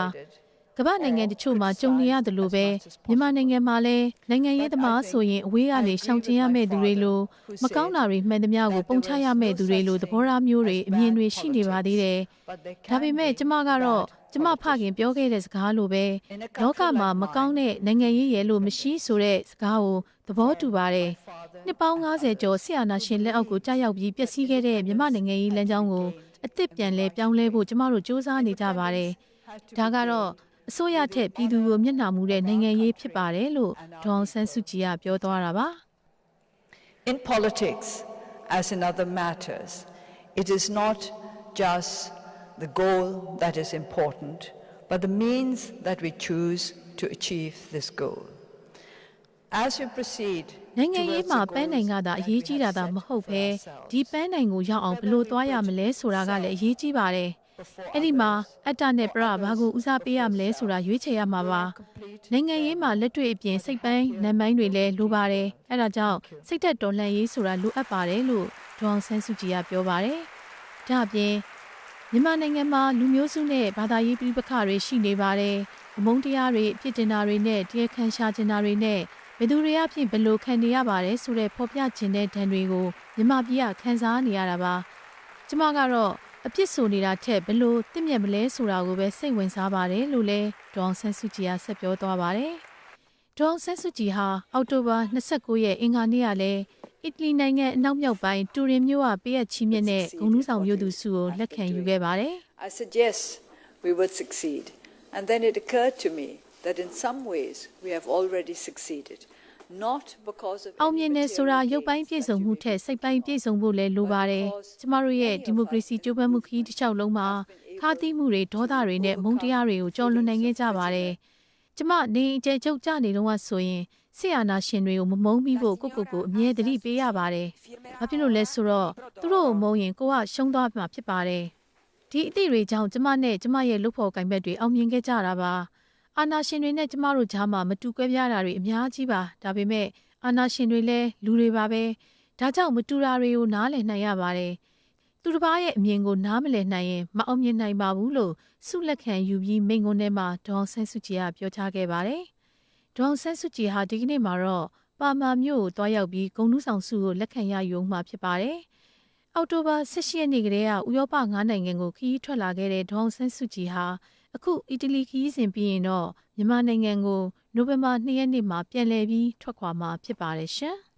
[SPEAKER 12] ကမ္ဘာနိုင်ငံတချို့မှာကြုံနေရတယ်လို့ပဲမြန်မာနိုင်ငံမှာလည်းနိုင်ငံရေးသမားဆိုရင်အဝေးကနေရှောင်ကျဉ်ရမယ့်သူတွေလိုမကောင်းတာတွေမှန်သမျှကိုပုံချရမယ့်သူတွေလိုသဘောထားမျိုးတွေအမြင်တွေရှိနေပါသေးတယ်။ဒါပေမဲ့ကျမကတော့ ကျမဖခင်ပြောခဲ့တဲ့စကားလိုပဲလောကမှာမကောင်းတဲ့နိုင်ငံရေးရဲလို့မရှိဆိုတဲ့စကားကိုသဘောတူပါတယ်။နှစ်ပေါင်း90ကျော်ဆရာနာရှင်လက်အောက်ကိုကြာရောက်ပြီးပျက်စီးခဲ့တဲ့မြန်မာနိုင်ငံရေးလမ်းကြောင်းကိုအစ်စ်ပြန်လဲပြောင်းလဲဖို့ကျမတို့စူးစမ်းနေကြပါတယ်။ဒါကတော့အစိုးရထက်ပြည်သူကိုမျက်နှာမူတဲ့နိုင်ငံရေးဖြစ်ပါတယ်လို့ဒေါအောင်ဆန်းစုကြည်ကပြောသွားတာပါ
[SPEAKER 2] In politics as in other matters it is not just the goal that is important but the means that we choose to achieve this goal as you proceed
[SPEAKER 12] နိုင်ငံရေးမှာပန်းနိုင်ကသာအရေးကြီးတာသာမဟုတ်ဘဲဒီပန်းနိုင်ကိုရောက်အောင်ဘယ်လိုသွားရမလဲဆိုတာကလည်းအရေးကြီးပါတယ်။အဲ့ဒီမှာအတ္တနဲ့ပရဘာကိုဦးစားပေးရမလဲဆိုတာရွေးချယ်ရမှာပါနိုင်ငံရေးမှာလက်တွေ့အပြင်စိတ်ပိုင်းနံပိုင်းတွေလည်းလိုပါတယ်အဲ့ဒါကြောင့်စိတ်သက်တော်လှန်ရေးဆိုတာလိုအပ်ပါတယ်လို့ဒေါအောင်ဆန်းစုကြည်ကပြောပါတယ်ဒါအပြင် မြန်မာနိုင်ငံမှာလူမျိုးစုနဲ့ဘာသာရေးပြပခတွေရှိနေပါတယ်အမုန်းတရားတွေအဖြစ်တင်တာတွေနဲ့တရားခံရှာကျင်တာတွေနဲ့ဘယ်သူတွေအဖြစ်ဘယ်လိုခံနေရပါတယ်ဆိုတဲ့ဖော်ပြခြင်းတဲ့ဒဏ်တွေကိုမြန်မာပြည်ကခန်းစားနေရတာပါကျမကတော့အပြစ်ဆိုနေတာထက်ဘယ်လိုတင့်မြတ်မလဲဆိုတာကိုပဲစိတ်ဝင်စားပါတယ်လို့လဲဒေါအောင်ဆန်းစုကြည်ကဆက်ပြောသွားပါတယ်ဒေါအောင်ဆန်းစုကြည်ဟာအောက်တိုဘာ29ရက်အင်္ဂါနေ့ကလည်း အီတလီနိုင်ငံအနောက်မြောက်ပိုင်းတူရင်မြို့ကပေးအပ်ချီးမြှင့်တဲ့ဂုဏ်ထူးဆောင်မြို့သူစုကိုလက်ခံယူခဲ့ပါတယ်
[SPEAKER 2] I said, yes, we would succeed. And then it occurred to me that in some ways we have already succeeded. Not because of
[SPEAKER 12] အောင်မြင်တယ်ဆိုတာရုပ်ပိုင်းပြည့်စုံမှုထက်စိတ်ပိုင်းပြည့်စုံဖို့လည်းလိုပါတယ်။ကျမတို့ရဲ့ဒီမိုကရေစီကြိုးပမ်းမှုခရီးတစ်လျှောက်လုံးမှာခါးသီးမှုတွေဒေါသတွေနဲ့မုန်းတရားတွေကိုကျော်လွန်နိုင်ခဲ့ကြပါတယ်။ ကျမနေအကျယ်ချုပ်ကြနေတော့ဆိုရင်ဆရာနာရှင်တွေကိုမမုန်းပြီးဖို့ကိုကိုကိုအမြဲတမ်းပေးရပါတယ်။ဘာဖြစ်လို့လဲဆိုတော့သူတို့ကိုမုန်းရင်ကိုကရှုံးသွားမှာဖြစ်ပါတယ်။ဒီအသည့်တွေကြောင့်ကျမနဲ့ကျမရဲ့လုပ်ဖို့ကံဘက်တွေအောင်မြင်ခဲ့ကြတာပါ။အာနာရှင်တွေနဲ့ကျမတို့ကြားမှာမတူကွဲပြားတာတွေအများကြီးပါဒါပေမဲ့အာနာရှင်တွေလည်းလူတွေပါပဲဒါကြောင့်မတူတာတွေကိုနားလည်နိုင်ရပါတယ် သူတစ်ပါးရဲ့အမြင်ကိုနားမလည်နိုင်ရင်မအောင်မြင်နိုင်ပါဘူးလို့ဆုလက်ခံယူပြီးမိန့်ခွန်းထဲမှာဒေါန်ဆန်းစုကြည်ကပြောကြားခဲ့ပါတယ်ဒေါန်ဆန်းစုကြည်ဟာဒီကနေ့မှာတော့ပါမာမြို့ကိုတွားရောက်ပြီးဂုံနူးဆောင်ဆုကိုလက်ခံရယူမှာဖြစ်ပါတယ်အောက်တိုဘာ16ရက်နေ့ကတည်းကဥရောပ9နိုင်ငံကိုခရီးထွက်လာခဲ့တဲ့ဒေါန်ဆန်းစုကြည်ဟာအခုအီတလီခရီးစဉ်ပြီးရင်တော့မြန်မာနိုင်ငံကိုနိုဝင်ဘာ2ရက်နေ့မှာပြန်လည်ပြီးထွက်ခွာမှာဖြစ်ပါတယ်ရှင်။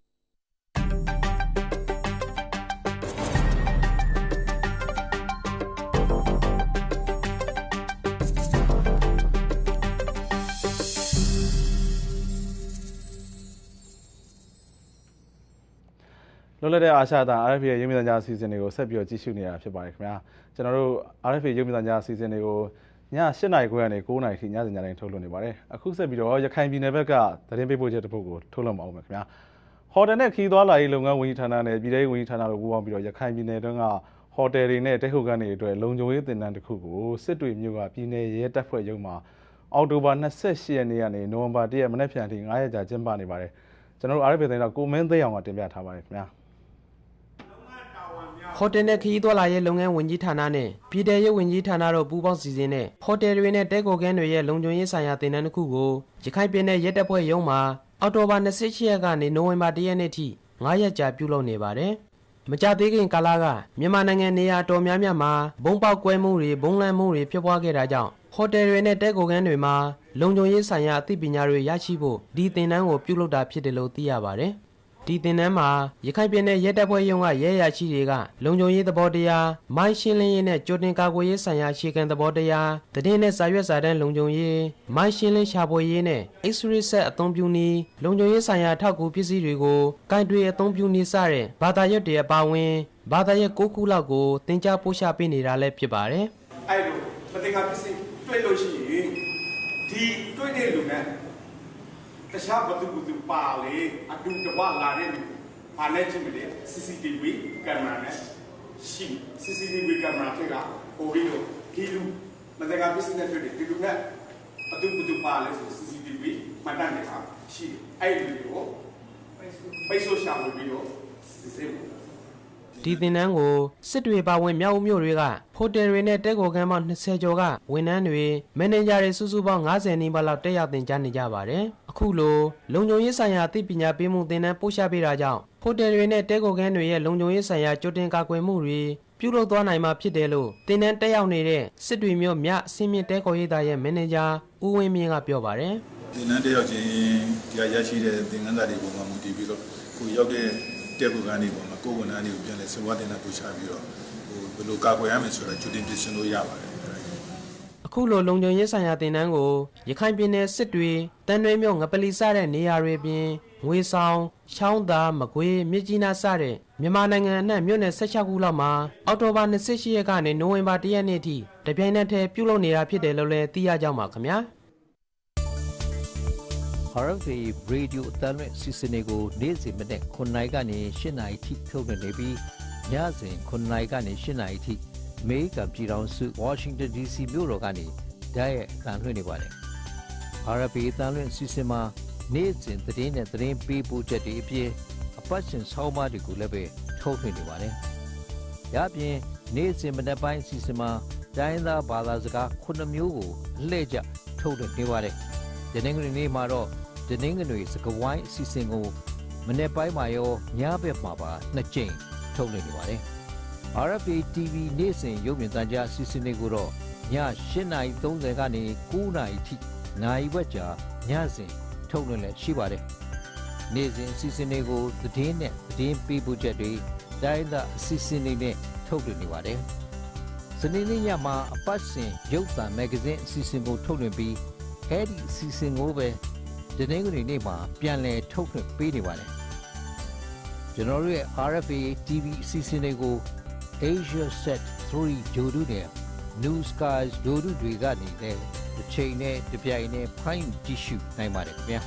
[SPEAKER 1] လွတ်လပ်တဲ့အာရှအသံ RFA ရဲ့ရုပ်မြင်သံကြားအစီအစဉ်တွေကိုဆက်ပြီးတော့ကြည့်ရှုနေတာဖြစ်ပါတယ်ခင်ဗျာကျွန်တော်တို့ RFA ရုပ်မြင်သံကြားအစီအစဉ်တွေကိုည8နာရီခွဲကနေ9နာရီထိညစဉ်ညတိုင်းထုတ်လွှင့်နေပါတယ်အခုဆက်ပြီးတော့ရခိုင်ပြည်နယ်ဘက်ကသတင်းပေးပို့ချက်တစ်ပုဒ်ကိုထုတ်လွှင့်ပါဦးမယ်ခင်ဗျာဟိုတယ်နဲ့ခီးသွားလာရေးလုပ်ငန်းဝန်ကြီးဌာနနဲ့ပြည်ထောင်ဝန်ကြီးဌာနတို့ပူးပေါင်းပြီးတော့ရခိုင်ပြည်နယ်တွင်းကဟိုတယ်တွေနဲ့တဲခုကန်တွေအတွက်လုံခြုံရေးတင်နန်းတစ်ခုကိုစစ်တွေမြို့ကပြည်နယ်ရဲတပ်ဖွဲ့ရုံးမှာအောက်တိုဘာ28ရက်နေ့ကနေနိုဝင်ဘာ1ရက်မနေ့ဖြန်ထိ9ရက်ကြာကျင်းပနေပါတယ်ကျွန်တော်တို့ RFA သတင်းတော့ကိုမင်းသိအောင်ကတင်ပြထားပါတယ်ခင်ဗျာ
[SPEAKER 13] ဟိုတယ်နဲ့ခရီးသွားလာရေးလုပ်ငန်းဝန်ကြီးဌာနနဲ့ပြည်ထရေးဝန်ကြီးဌာနတို့ပူးပေါင်းစီစဉ်တဲ့ဟိုတယ်တွေနဲ့တဲကိုကန်းတွေရဲ့လုံခြုံရေးဆိုင်ရာတင်နန်းတစ်ခုကိုရခိုင်ပြည်နယ်ရဲတပ်ဖွဲ့ရုံးမှာအောက်တိုဘာ28ရက်ကနေနိုဝင်ဘာ1ရက်နေ့ထိ9ရက်ကြာပြုလုပ်နေပါတယ်။မကြသေးခင်ကာလကမြန်မာနိုင်ငံနေရာတော်များများမှာဘုံပေါက်ကွဲမှုတွေဘုံလန့်မှုတွေဖြစ်ပွားခဲ့တာကြောင့်ဟိုတယ်တွေနဲ့တဲကိုကန်းတွေမှာလုံခြုံရေးဆိုင်ရာအသိပညာတွေရရှိဖို့ဒီတင်နန်းကိုပြုလုပ်တာဖြစ်တယ်လို့သိရပါတယ်။ ဒီတင်နန်းမှာရခိုင်ပြည်နယ်ရဲတပ်ဖွဲ့ရုံးကရဲရရှိတွေကလုံခြုံရေးသဘောတရားမိုင်းရှင်းလင်းရေးနဲ့ကြိုတင်ကာကွယ်ရေးဆိုင်ရာရှေ့ကန်သဘောတရားတည်င်းနဲ့စာရွက်စာတမ်းလုံခြုံရေးမိုင်းရှင်းလင်းရှာဖွေရေးနဲ့ X-ray set အသုံးပြုနည်းလုံခြုံရေးဆိုင်ရာထောက်ကူပစ္စည်းတွေကိုကင်တွေအသုံးပြုနည်းစတဲ့ဘာသာရပ်တွေအပါအဝင်ဘာသာရပ်၉ခုလောက်ကိုတင် जा ပို့ချပေးနေတာလည်းဖြစ်ပါတယ်
[SPEAKER 14] အဲ့လိုမတင်ကပစ္စည်းတွေ့လို့ရှိရင်ဒီတွေ့တဲ့လူနဲ့ တခြားဘသူဘသူပါလေအတူတကွလာတဲ့လူဘာလဲကြည့်မလဲ CCTV ကင်မရာနဲ့ရှိ CCTV ကင်မရာထက်ကဟိုပြီးတော့ဒီလူမတင်ကပစ္စည်းနဲ့တွေ့တယ်ဒီလူနဲ့အတူဘသူပါလဲဆို CCTV မှတ်တမ်းနေတာရှိတယ်အဲ့ဒီလူကိုပိတ်ဆို့ရှာဖွေပြီးတော့စစ်ဆေးဖို့
[SPEAKER 13] ဒီသင်တန်းကိုစစ်တွေပါဝင်မြောက်ဦးမြို့တွေကဟိုတယ်တွေနဲ့တဲကိုကမ်းပေါင်း20ကျော်ကဝန်ထမ်းတွေမန်နေဂျာတွေစုစုပေါင်း90နီးပါးလောက်တက်ရောက်သင်ကြားနေကြပါတယ်။ အခုလိုလုံခြုံရေးဆိုင်ရာအသိပညာပေးမှုသင်တန်းပို့ချပေးတာကြောင့်ဟိုတယ်တွေနဲ့တဲကိုကမ်းတွေရဲ့လုံခြုံရေးဆိုင်ရာကြိုတင်ကာကွယ်မှုတွေပြုလုပ်သွားနိုင်မှာဖြစ်တယ်လို့သင်တန်းတက်ရောက်နေတဲ့စစ်တွေမြို့မြအစင်းမြင့်တဲကိုရေးသားရဲ့မန်နေဂျာဦးဝင်းမြင့်ကပြောပါတယ်။
[SPEAKER 15] သင်တန်းတက်ရောက်ခြင်းတရားရရှိတဲ့သင်ခန်းစာတွေပုံမှာမူတည်ပြီးတော့ကိုရောက်တဲ့တက်ကူကန်းတွေပုံမှာကိုယ်ဝန်ထမ်းတွေကိုပြန်လဲစေဝါတင်တာပူချပြီးတော့ဟိုဘယ်လိုကာကွယ်ရမယ်ဆိုတာကြိုတင်ပြင်ဆင်လို့ရပါတယ်
[SPEAKER 13] အခုလိုလုံခြုံရေးဆိုင်ရာတင်နန်းကိုရခိုင်ပြည်နယ်စစ်တွေတန်ရွေမြို့ငပလီစတဲ့နေရာတွေပြင်ငွေဆောင်ချောင်းသာမကွေးမြစ်ကြီးနားစတဲ့မြန်မာနိုင်ငံအနှံ့မြို့နယ်16ခုလောက်မှာအောက်တိုဘာ28ရက်ကနေနိုဝင်ဘာ1ရက်နေ့ထိတပြိုင်နက်တည်းပြုလုပ်နေတာဖြစ်တယ်လို့လည်းသိရကြပါခင်ဗျာ
[SPEAKER 16] RFA Radio အတန်းလွင့်စီစဉ်တွေကိုနေ့စဉ်မနေ့9နိုင်ကနေ10နိုင်ထိထုတ်လွှင့်နေပြီးညစဉ်9နိုင်ကနေ10နိုင်ထိ အမေရိကန်ပြည်ထောင်စု Washington DC မြို့တော်ကနေဓာတ်ရိုက်အတန်းလွှင့်နေပါတယ်။ RFA အတန်းလွင့်စီစဉ်မှာနေ့စဉ်သတင်းနဲ့သတင်းပေးပို့ချက်တွေအပြင်အပတ်စဉ်ဆောင်းပါးတွေကိုလည်းပဲထုတ်လွှင့်နေပါတယ်။ဒါ့အပြင်နေ့စဉ်မနေ့ပိုင်းအစီအစဉ်မှာတိုင်းသားဘာသာစကား9မျိုးကိုအလှည့်ကျထုတ်လွှင့်နေပါတယ်။ဒီနေ့နေ့မှာတော့တနင်္ဂနွေစကဝိုင်းအစီအစဉ်ကိုမနေ့ပိုင်းမှာရောညဘက်မှာပါနှစ်ကြိမ်ထုတ်လွှင့်နေပါတယ်။ RFA TV နေ့စဉ်ရုပ်မြင်သံကြားအစီအစဉ်တွေကိုတော့ည8:30ကနေ9:00ထိနိုင်ဝက်ကြာညစဉ်ထုတ်လွှင့်လက်ရှိပါတယ်။နေ့စဉ်အစီအစဉ်တွေကိုသတင်းနဲ့သတင်းပေးပို့ချက်တွေတိုင်းသာအစီအစဉ်တွေနဲ့ထုတ်လွှင့်နေပါတယ်။စနေနေ့ညမှာအပတ်စဉ်ရုပ်သံမဂ္ဂဇင်းအစီအစဉ်ကိုထုတ်လွှင့်ပြီးအဲဒီအစီအစဉ်ကိုပဲဒီနေ့ကနေနေ့မှာပြန်လည်ထုတ်လွှင့်ပေးနေပါတယ်ကျွန်တော်တို့ရဲ့ RFA TV အစီအစဉ်တွေကို Asia Set 3ဂျိုဒူနဲ့ New Skies ဂျိုဒူတွေကနေလည်းတစ်ချိန်နဲ့တစ်ပြိုင်နဲ့ဖိုင်းကြည့်ရှုနိုင်ပါတယ်ခင်ဗျာ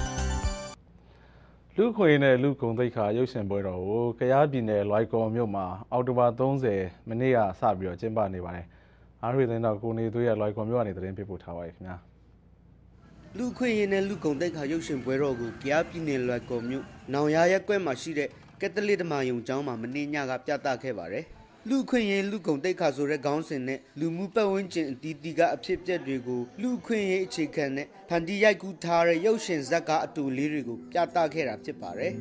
[SPEAKER 1] လူခွေနဲ့လူကုံသိက္ခာရုပ်ရှင်ပွဲတော်ကိုကရားပြည်နယ်လွိုင်ကော်မြို့မှာအောက်တိုဘာ30မနေ့ကစပြီးတော့ကျင်းပနေပါတယ်။အားရသတင်းတော့ကိုနေသွေးရလွိုင်ကော်မြို့ကနေသတင်းပေးပို့ထားပါတယ်ခင်ဗျာ။
[SPEAKER 17] လူခွေရင်နဲ့လူကုံသိက္ခာရုပ်ရှင်ပွဲတော်ကိုကရားပြည်နယ်လွိုင်ကော်မြို့နောင်ရရက်ကွက်မှာရှိတဲ့ကက်သလစ်ဓမ္မယုံကျောင်းမှာမနေ့ညကပြသခဲ့ပါတယ်။ လူခွင့်ရေးလူကုန်တိတ်ခါဆိုတဲ့ခေါင်းစဉ်နဲ့လူမှုပတ်ဝန်းကျင်အတီးတီးကအဖြစ်အပျက်တွေကိုလူခွင့်ရေးအခြေခံနဲ့ဖန်တီးရိုက်ကူးထားတဲ့ရုပ်ရှင်ဇာတ်ကားအတူလေးတွေကိုပြသခဲ့တာဖြစ်ပါတယ်။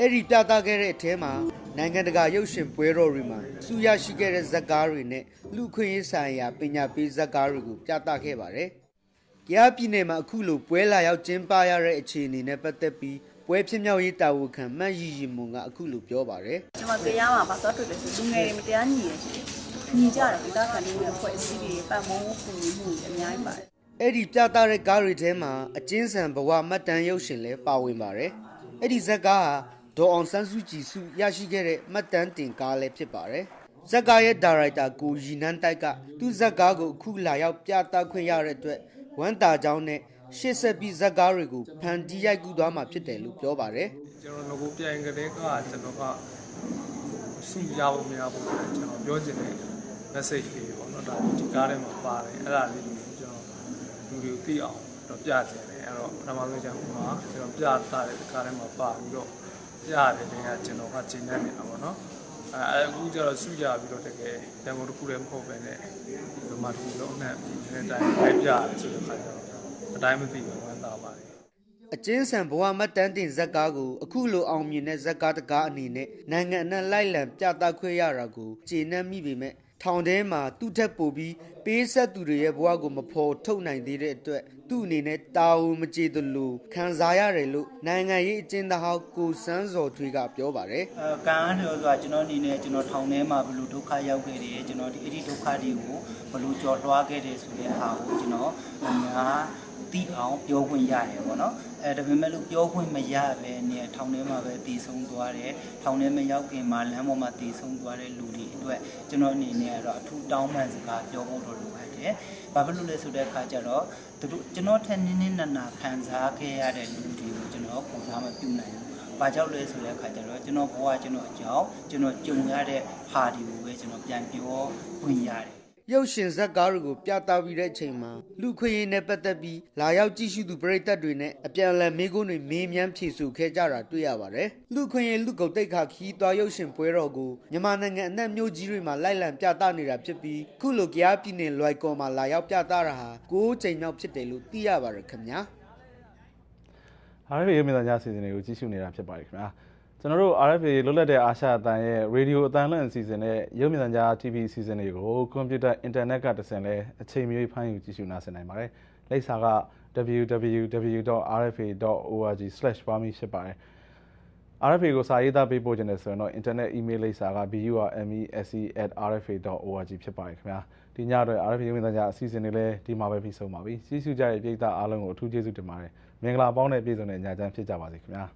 [SPEAKER 17] အဲ့ဒီပြသခဲ့တဲ့အထဲမှာနိုင်ငံတကာရုပ်ရှင်ပွဲတော်တွေမှာစူရရှိခဲ့တဲ့ဇာတ်ကားတွေနဲ့လူခွင့်ရေးဆိုင်ရာပညာပေးဇာတ်ကားတွေကိုပြသခဲ့ပါတယ်။ကြားပြည်နယ်မှာအခုလိုပွဲလာရောက်ကျင်းပရတဲ့အခြေအနေနဲ့ပတ်သက်ပြီး ပွဲဖြစ်မြောက်ရေးတာဝန်ခံမတ်ရီရီမွန်ကအခုလိုပြောပါတယ်
[SPEAKER 6] ကျွန်မတရားမှာပါသွားတွေ့တယ်ဆိုလူငယ်တွေမတရားညီရရှိညီကြတယ်ဒေသခံတွေအဖွဲ့အစည်းတွေပတ်မုံကူညီမှုအများကြီးပါတယ်
[SPEAKER 17] အဲ့ဒီပြသတဲ့ကားတွေထဲမှာအကျဉ်းဆန်ဘဝမှတ်တမ်းရုပ်ရှင်လည်းပါဝင်ပါတယ်အဲ့ဒီဇက်ကားဟာဒေါ်အောင်ဆန်းစုကြည်စုရရှိခဲ့တဲ့မှတ်တမ်းတင်ကားလည်းဖြစ်ပါတယ်ဇက်ကားရဲ့ဒါရိုက်တာကိုရီနန်းတိုက်ကသူ့ဇက်ကားကိုအခုလာရောက်ပြသခွင့်ရတဲ့အတွက်ဝမ်းတာကြောင်းနဲ့ ရှေ့ဆက်ပြီးဇက်ကားတွေကိုဖန်တီးရိုက်ကူးသွားမှာဖြစ်တယ်လို့ပြောပါတယ်
[SPEAKER 18] ကျွန်တော်ငကိုပြိုင်ကလေးကကျွန်တော်ကစုရဖို့မရဘူးကျွန်တော်ပြောချင်တဲ့ message လေးပေါ့နော်ဒါဒီကားထဲမှာပါတယ်အဲ့ဒါလေးကိုကျွန်တော်လူတွေကိုသိအောင်တော့ပြချင်တယ်အဲ့တော့ပထမဆုံးကျွန်တော်မှာကျွန်တော်ပြတာတဲ့ကားထဲမှာပါပြီးတော့ပြရတယ်တင်ကကျွန်တော်ကချိန်နေနေတာပေါ့နော်အဲအခုကျတော့စုကြပြီးတော့တကယ်ရန်ကုန်တစ်ခုလည်းမဟုတ်ပဲနဲ့ဒီမှာတစ်ခုလုံးနဲ့ဒီနေ့တိုင်းလိုက်ပြရတယ်ဆိုတဲ့ခါကျတော့ အတိုင်းမသိဘူးဝမ်းသာပါတယ်
[SPEAKER 17] အကျဉ်းဆန်ဘဝမတန်းတင်ဇက်ကားကိုအခုလိုအောင်မြင်တဲ့ဇက်ကားတကားအနေနဲ့နိုင်ငံအနှံ့လိုက်လံပြသခွင့်ရတာကိုကျေနပ်မိပေမဲ့ထောင်ထဲမှာသူ့ထက်ပိုပြီးပေးဆက်သူတွေရဲ့ဘဝကိုမဖော်ထုတ်နိုင်သေးတဲ့အတွက်သူ့အနေနဲ့တာဝန်မကျေသလိုခံစားရတယ်လို့နိုင်ငံရေးအကျဉ်းသားကိုစန်းစော်ထွေးကပြောပါတယ်။
[SPEAKER 19] အဲကံအားလျော်စွာကျွန်တော်အနေနဲ့ကျွန်တော်ထောင်ထဲမှာဘယ်လိုဒုက္ခရောက်ခဲ့တယ်ကျွန်တော်ဒီအဲ့ဒီဒုက္ခတွေကိုဘယ်လိုကြော်လွှားခဲ့တယ်ဆိုတဲ့ဟာကိုကျွန်တော်အများ သိအောင်ပြောခွင့်ရတယ်ပေါ့နော်အဲဒါပေမဲ့လို့ပြောခွင့်မရပဲနေထောင်ထဲမှာပဲတည်ဆုံးသွားတယ်ထောင်ထဲမရောက်ခင်မှာလမ်းပေါ်မှာတည်ဆုံးသွားတဲ့လူတွေအတွက်ကျွန်တော်အနေနဲ့ကတော့အထူးတောင်းပန်စကားပြောဖို့တော့လိုအပ်တယ်ဘာဖြစ်လို့လဲဆိုတဲ့အခါကျတော့သူတို့ကျွန်တော်ထက်နင်းနင်းနာနာခံစားခဲ့ရတဲ့လူတွေကိုကျွန်တော်ပုံစားမပြုနိုင်ဘူးဘာကြောင့်လဲဆိုတဲ့အခါကျတော့ကျွန်တော်ဘဝကျွန်တော်အကြောင်းကျွန်တော်ကြုံရတဲ့ဟာတွေကိုပဲကျွန်တော်ပြန်ပြောခွင့်ရတယ်
[SPEAKER 17] ရုပ်ရှင်ဇက်ကားတွေကိုပြသပြီးတဲ့အချိန်မှာလူခွေရင်နဲ့ပတ်သက်ပြီးလာရောက်ကြည့်ရှုသူပရိသတ်တွေနဲ့အပြန်အလှန်မေးခွန်းတွေမေးမြန်းဖြေဆိုခဲ့ကြတာတွေ့ရပါတယ်။လူခွေရင်လူကုတ်တိတ်ခါခီးသွားရုပ်ရှင်ပွဲတော်ကိုမြန်မာနိုင်ငံအနှံ့မြို့ကြီးတွေမှာလိုက်လံပြသနေတာဖြစ်ပြီးခုလိုကြားပြည်နယ်လွိုင်ကော်မှာလာရောက်ပြသတာဟာကိုးချိန်မြောက်ဖြစ်တယ်လို့သိရပါတယ်ခင်ဗျာ။
[SPEAKER 1] RFA ရုပ်မြင်သံကြားစီစဉ်တွေကိုကြည့်ရှုနေတာဖြစ်ပါတယ်ခင်ဗျာ။ ကျွန်တော်တို့ RFA လွတ်လပ်တဲ့အာရှအတန်ရဲ့ရေဒီယိုအတန်လွှင့်အစီအစဉ်နဲ့ရုပ်မြင်သံကြား TV အစီအစဉ်တွေကိုကွန်ပျူတာအင်တာနက်ကတဆင့်လဲအချိန်မရွေးဖမ်းယူကြည့်ရှုနားဆင်နိုင်ပါတယ်။လိပ်စာက www.rfa.org/bami ဖြစ်ပါတယ်။ RFA ကိုစာရေးသားပေးပို့ခြင်းနဲ့ဆိုရင်တော့ internet email လိပ်စာက burmese@rfa.org ဖြစ်ပါတယ်ခင်ဗျာ။ဒီညတော့ RFA ရုပ်မြင်သံကြားအစီအစဉ်တွေလည်းဒီမှာပဲပြီးဆုံးပါပြီ။ကြည့်ရှုကြတဲ့ပရိသတ်အားလုံးကိုအထူးကျေးဇူးတင်ပါတယ်။မင်္ဂလာပေါင်းနဲ့ပြည့်စုံတဲ့ညချမ်းဖြစ်ကြပါစေခင်ဗျာ။